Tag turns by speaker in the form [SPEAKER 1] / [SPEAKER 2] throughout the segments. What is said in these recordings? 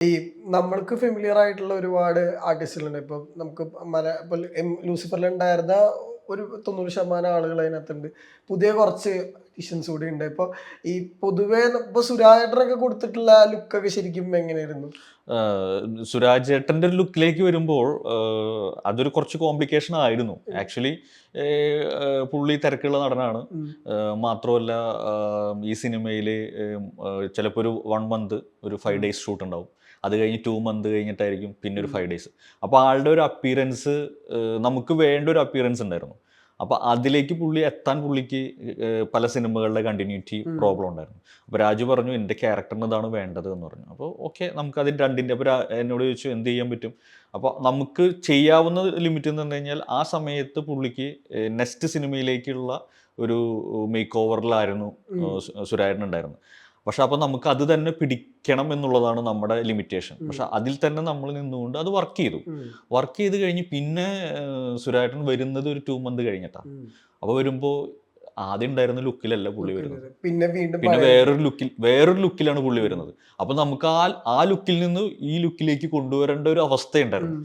[SPEAKER 1] ഈ നമ്മൾക്ക് ഫെമിലിയർ ആയിട്ടുള്ള ഒരുപാട് ആർട്ടിസ്റ്റുകളുണ്ട് ഇപ്പൊ നമുക്ക് മല ലൂസിഫറിൽ ഉണ്ടായിരുന്ന ഒരു തൊണ്ണൂറ് ശതമാനം ആളുകൾ അതിനകത്തുണ്ട്. പുതിയ കുറച്ച് എഡിഷൻസ് കൂടി ഉണ്ട്. ഇപ്പൊ ഈ പൊതുവെ ഇപ്പൊ സുരാജേട്ടനൊക്കെ കൊടുത്തിട്ടുള്ള ലുക്കൊക്കെ ശരിക്കും എങ്ങനെയായിരുന്നു?
[SPEAKER 2] സുരാജേട്ടന്റെ ഒരു ലുക്കിലേക്ക് വരുമ്പോൾ അതൊരു കുറച്ച് കോംപ്ലിക്കേഷൻ ആയിരുന്നു. ആക്ച്വലി പുള്ളി തിരക്കുള്ള നടനാണ്. മാത്രമല്ല ഈ സിനിമയിൽ ചിലപ്പോൾ ഒരു വൺ മന്ത് ഒരു ഫൈവ് ഡേയ്സ് ഷൂട്ട് ഉണ്ടാവും. അത് കഴിഞ്ഞ് ടു മന്ത് കഴിഞ്ഞിട്ടായിരിക്കും പിന്നെ ഒരു ഫൈവ് ഡേയ്സ് അപ്പോൾ ആളുടെ ഒരു അപ്പിയറൻസ് നമുക്ക് വേണ്ട ഒരു അപ്പിയറൻസ് ഉണ്ടായിരുന്നു. അപ്പോൾ അതിലേക്ക് പുള്ളി എത്താൻ പുള്ളിക്ക് പല സിനിമകളുടെ കണ്ടിന്യൂറ്റി പ്രോബ്ലം ഉണ്ടായിരുന്നു. അപ്പോൾ രാജു പറഞ്ഞു എന്റെ ക്യാരക്ടറിന് ഇതാണ് വേണ്ടത് എന്ന് പറഞ്ഞു. അപ്പോൾ ഓക്കെ നമുക്ക് അതിന് രണ്ടിന്റെ അപ്പോൾ എന്നോട് ചോദിച്ചു എന്ത് ചെയ്യാൻ പറ്റും? അപ്പോൾ നമുക്ക് ചെയ്യാവുന്ന ലിമിറ്റ് എന്ന് പറഞ്ഞു കഴിഞ്ഞാൽ ആ സമയത്ത് പുള്ളിക്ക് നെക്സ്റ്റ് സിനിമയിലേക്കുള്ള ഒരു മേക്ക് ഓവറിലായിരുന്നു
[SPEAKER 1] ഉം.
[SPEAKER 2] സുരായൻ ഉണ്ടായിരുന്നത്. പക്ഷെ അപ്പം നമുക്ക് അത് തന്നെ പിടിക്കണം എന്നുള്ളതാണ് നമ്മുടെ ലിമിറ്റേഷൻ. പക്ഷെ അതിൽ തന്നെ നമ്മൾ നിന്നുകൊണ്ട് അത് വർക്ക് ചെയ്തു. വർക്ക് ചെയ്ത് കഴിഞ്ഞ് പിന്നെ സുരാട്ടൻ വരുന്നത് ഒരു ടു മന്ത് കഴിഞ്ഞിട്ടാണ്. അപ്പോൾ വരുമ്പോൾ ആദ്യം ഉണ്ടായിരുന്ന ലുക്കിലല്ല പുള്ളി വരുന്നത്.
[SPEAKER 1] പിന്നെ വീണ്ടും
[SPEAKER 2] പിന്നെ വേറൊരു ലുക്കിൽ വേറൊരു ലുക്കിലാണ് പുള്ളി വരുന്നത്. അപ്പൊ നമുക്ക് ആ ആ ലുക്കിൽ നിന്ന് ഈ ലുക്കിലേക്ക് കൊണ്ടുവരേണ്ട ഒരു അവസ്ഥയുണ്ടായിരുന്നു.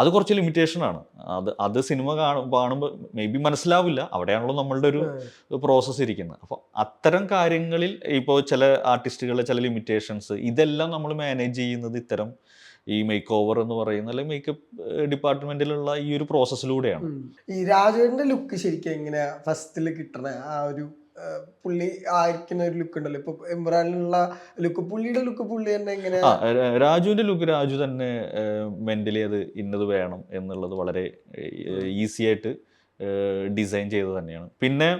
[SPEAKER 2] അത് കുറച്ച് ലിമിറ്റേഷൻ ആണ്. അത് അത് സിനിമ കാണും കാണുമ്പോൾ മേ ബി മനസ്സിലാവില്ല. അവിടെയാണല്ലോ നമ്മളുടെ ഒരു പ്രോസസ്സ് ഇരിക്കുന്നത്. അപ്പോൾ അത്തരം കാര്യങ്ങളിൽ ഇപ്പോൾ ചില ആർട്ടിസ്റ്റുകളുടെ ചില ലിമിറ്റേഷൻസ് ഇതെല്ലാം നമ്മൾ മാനേജ് ചെയ്യുന്നത് ഇത്തരം ഈ മേക്ക് ഓവർ എന്ന് പറയുന്ന അല്ലെങ്കിൽ മേക്കപ്പ് ഡിപ്പാർട്ട്മെന്റിലുള്ള ഈ ഒരു പ്രോസസ്സിലൂടെയാണ്
[SPEAKER 1] ഈ രാജുവിന്റെ ലുക്ക് ശരിക്കും എങ്ങനെയാ ഫസ്റ്റിൽ കിട്ടണ? ആ ഒരു പുള്ളി ആയിരിക്കുന്ന ഒരു ലുക്ക് ഉണ്ടല്ലോ. ഇപ്പൊ എംബ്രാനിലുള്ള ലുക്ക് പുള്ളിയുടെ ലുക്ക് പുള്ളി തന്നെ
[SPEAKER 2] എങ്ങനെ രാജുവിന്റെ ലുക്ക് രാജു തന്നെ മെന്റലി അത് ഇന്നത് വേണം എന്നുള്ളത് വളരെ ഈസി ആയിട്ട് ഡിസൈൻ ചെയ്തത് തന്നെയാണ്. പിന്നെ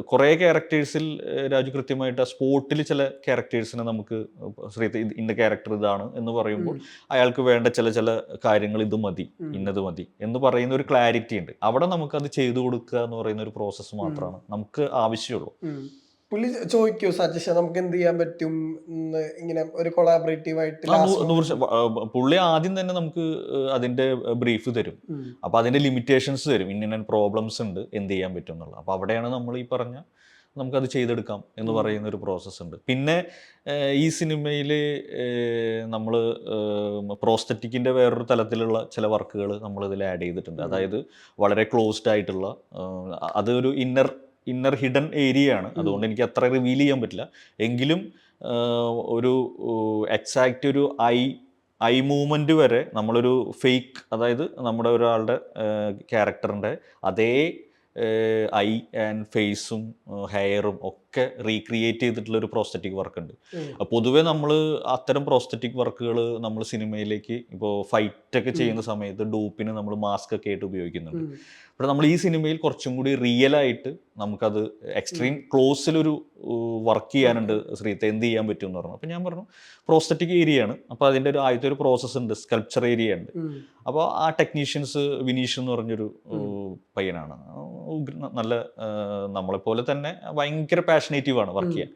[SPEAKER 2] കുറേ ക്യാരക്ടേഴ്സിൽ രാജു കൃത്യമായിട്ട് ആ സ്പോട്ടിൽ ചില ക്യാരക്ടേഴ്സിനെ നമുക്ക് ശ്രീ ഇന്ന ക്യാരക്ടർ ഇതാണ് എന്ന് പറയുമ്പോൾ അയാൾക്ക് വേണ്ട ചില ചില കാര്യങ്ങൾ ഇത് മതി ഇന്നത് മതി എന്ന് പറയുന്ന ഒരു ക്ലാരിറ്റി ഉണ്ട്. അവിടെ നമുക്ക് അത് ചെയ്തു കൊടുക്കുക എന്ന് പറയുന്ന ഒരു പ്രോസസ്സ് മാത്രമാണ്. നമുക്ക് ആവശ്യമുള്ളൂ.
[SPEAKER 1] പുള്ളി ചോദിക്കൂ സജഷൻ നമുക്ക് എന്ത് ചെയ്യാൻ പറ്റും ഇങ്ങനെ ഒരു കൊളാബറേറ്റീവ് ആയിട്ട്
[SPEAKER 2] പുള്ളി ആദ്യം തന്നെ നമുക്ക് അതിന്റെ ബ്രീഫ് തരും. അപ്പൊ അതിന്റെ ലിമിറ്റേഷൻസ് തരും. ഇന്ന പ്രോബ്ലംസ് ഉണ്ട് എന്ത് ചെയ്യാൻ പറ്റും എന്നുള്ളത് അപ്പൊ അവിടെയാണ് നമ്മൾ ഈ പറഞ്ഞ നമുക്കത് ചെയ്തെടുക്കാം എന്ന് പറയുന്ന ഒരു പ്രോസസ്സ് ഉണ്ട്. പിന്നെ ഈ സിനിമയിൽ നമ്മൾ പ്രോസ്തറ്റിക്കിന്റെ വേറൊരു തലത്തിലുള്ള ചില വർക്കുകൾ നമ്മൾ ഇതിൽ ആഡ് ചെയ്തിട്ടുണ്ട്. അതായത് വളരെ ക്ലോസ്ഡ് ആയിട്ടുള്ള അതൊരു ഇന്നർ ഇന്നർ ഹിഡൻ ഏരിയ ആണ്. അതുകൊണ്ട് എനിക്ക് അത്ര റിവീൽ ചെയ്യാൻ പറ്റില്ല. എങ്കിലും ഒരു എക്സാക്റ്റ് ഒരു ഐ ഐ മൂവ്മെന്റ് വരെ നമ്മളൊരു ഫേക്ക് അതായത് നമ്മുടെ ഒരാളുടെ ക്യാരക്ടറിന്റെ അതേ ഐ ആൻഡ് ഫേസും ഹെയറും ഒക്കെ റീക്രിയേറ്റ് ചെയ്തിട്ടുള്ള ഒരു പ്രോസ്തറ്റിക് വർക്ക് ഉണ്ട്. പൊതുവെ നമ്മൾ അത്തരം പ്രോസ്തറ്റിക് വർക്കുകൾ നമ്മൾ സിനിമയിലേക്ക് ഇപ്പോൾ ഫൈറ്റ് ഒക്കെ ചെയ്യുന്ന സമയത്ത് ഡൂപ്പിന് നമ്മൾ മാസ്ക് ഒക്കെ ആയിട്ട് ഉപയോഗിക്കുന്നുണ്ട്.
[SPEAKER 1] അപ്പോൾ
[SPEAKER 2] പക്ഷെ നമ്മൾ ഈ സിനിമയിൽ കുറച്ചും കൂടി റിയൽ ആയിട്ട് നമുക്കത് എക്സ്ട്രീം ക്ലോസിലൊരു വർക്ക് ചെയ്യാനുണ്ട് ശ്രീത്തെ. എന്ത് ചെയ്യാൻ പറ്റും എന്ന് പറഞ്ഞു. അപ്പോൾ ഞാൻ പറഞ്ഞു പ്രോസ്തറ്റിക് ഏരിയ ആണ്. അപ്പോൾ അതിന്റെ ഒരു ആദ്യത്തെ ഒരു പ്രോസസ്സ് ഉണ്ട് സ്കൾപ്ചർ ഏരിയ ഉണ്ട്. അപ്പോൾ ആ ടെക്നീഷ്യൻസ് വിനീഷ് എന്ന് പറഞ്ഞൊരു. പയ്യനാണ്. നല്ല നമ്മളെപ്പോലെ തന്നെ ഭയങ്കര പാഷനേറ്റീവ് ആണ് വർക്ക്. ചെയ്യാൻ.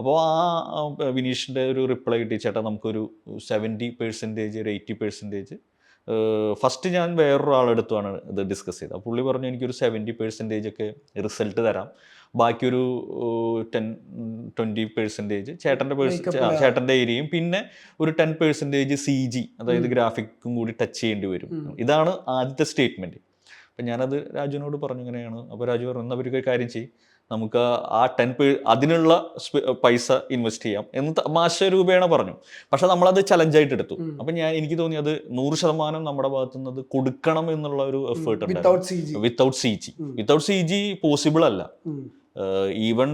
[SPEAKER 2] അപ്പോൾ ആ വിനീഷിന്റെ ഒരു റിപ്ലൈ കിട്ടി ചേട്ടാ നമുക്കൊരു സെവന്റി പെർസെന്റേജ് ഒരു എയ്റ്റി പെർസെന്റേജ് ഫസ്റ്റ് ഞാൻ വേറൊരാളെടുത്തുമാണ് ഇത് ഡിസ്കസ് ചെയ്തത്. പുള്ളി പറഞ്ഞു എനിക്കൊരു സെവന്റി പെർസെന്റേജ് ഒക്കെ റിസൾട്ട് തരാം. ബാക്കിയൊരു ടെൻ ട്വന്റി
[SPEAKER 1] പെർസെന്റേജ് ചേട്ടന്റെ.
[SPEAKER 2] ചേട്ടന്റെ ഏരിയയും പിന്നെ ഒരു ടെൻ പെർസെന്റേജ് സി ജി അതായത് ഗ്രാഫിക്കും കൂടി ടച്ച് ചെയ്യേണ്ടി വരും. ഇതാണ് ആദ്യത്തെ സ്റ്റേറ്റ്മെന്റ് അപ്പം ഞാനത് രാജുവിനോട് പറഞ്ഞു ഇങ്ങനെയാണ്. അപ്പോൾ രാജു പറഞ്ഞു എന്നാൽ ഒരു കാര്യം ചെയ്യും. നമുക്ക് ആ ടെൻ പേ അതിനുള്ള പൈസ ഇൻവെസ്റ്റ് ചെയ്യാം എന്ന് തമാശ രൂപേണ പറഞ്ഞു. പക്ഷെ നമ്മളത് ചലഞ്ചായിട്ട് എടുത്തു അപ്പൊ ഞാൻ എനിക്ക് തോന്നി അത് നൂറ് ശതമാനം നമ്മുടെ ഭാഗത്തു നിന്ന് കൊടുക്കണം എന്നുള്ള ഒരു എഫേർട്ട് ഉണ്ടായിരുന്നു.
[SPEAKER 1] Without C G
[SPEAKER 2] without C G possible അല്ല. ഈവൺ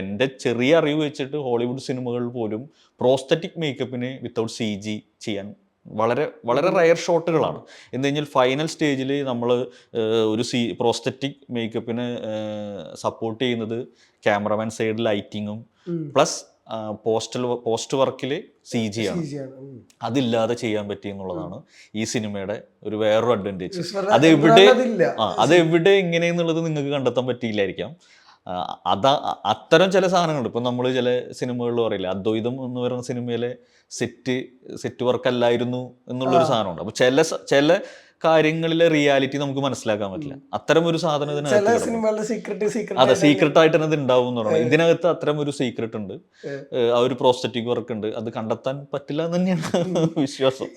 [SPEAKER 2] എന്റെ ചെറിയ അറിവ് വെച്ചിട്ട് ഹോളിവുഡ് സിനിമകൾ പോലും പ്രോസ്തറ്റിക് മേക്കപ്പിന് വിത്തൗട്ട് സി ജി ചെയ്യാൻ വളരെ വളരെ റയർ ഷോട്ടുകളാണ് എന്ന് കഴിഞ്ഞാൽ ഫൈനൽ സ്റ്റേജിൽ നമ്മൾ ഒരു സി പ്രോസ്തറ്റിക് മേക്കപ്പിന് സപ്പോർട്ട് ചെയ്യുന്നത് ക്യാമറമാൻ സൈഡ് ലൈറ്റിങ്ങും പ്ലസ് പോസ്റ്റൽ പോസ്റ്റ് വർക്കിൽ സി ജി ആണ്. അതില്ലാതെ ചെയ്യാൻ പറ്റി എന്നുള്ളതാണ് ഈ സിനിമയുടെ ഒരു വേറൊരു
[SPEAKER 1] അഡ്വാന്റേജ്
[SPEAKER 2] അത് എവിടെ- ആ അത് എവിടെ എങ്ങനെയെന്നുള്ളത് നിങ്ങൾക്ക് കണ്ടെത്താൻ പറ്റിയില്ലായിരിക്കാം. അതാ അത്തരം ചില സാധനങ്ങളുണ്ട്. ഇപ്പം നമ്മൾ ചില സിനിമകളിൽ പറയില്ല അദ്വൈതം എന്ന് പറയുന്ന സിനിമയിലെ സെറ്റ് സെറ്റ് വർക്ക് അല്ലായിരുന്നു എന്നുള്ളൊരു സാധനമുണ്ട്. അപ്പോൾ ചില ചില കാര്യങ്ങളിലെ റിയാലിറ്റി നമുക്ക് മനസ്സിലാക്കാൻ പറ്റില്ല. അത്തരം ഒരു സാധനം അതെ
[SPEAKER 1] സീക്രട്ട്
[SPEAKER 2] ആയിട്ട് തന്നെ. ഇത് ഉണ്ടാവും എന്ന് പറയുന്നത് ഇതിനകത്ത് അത്തരം ഒരു സീക്രട്ട് ഉണ്ട്. ആ ഒരു പ്രോസ്റ്ററ്റിക് വർക്ക് ഉണ്ട്. അത് കണ്ടെത്താൻ പറ്റില്ല എന്ന് തന്നെയാണ് വിശ്വാസം.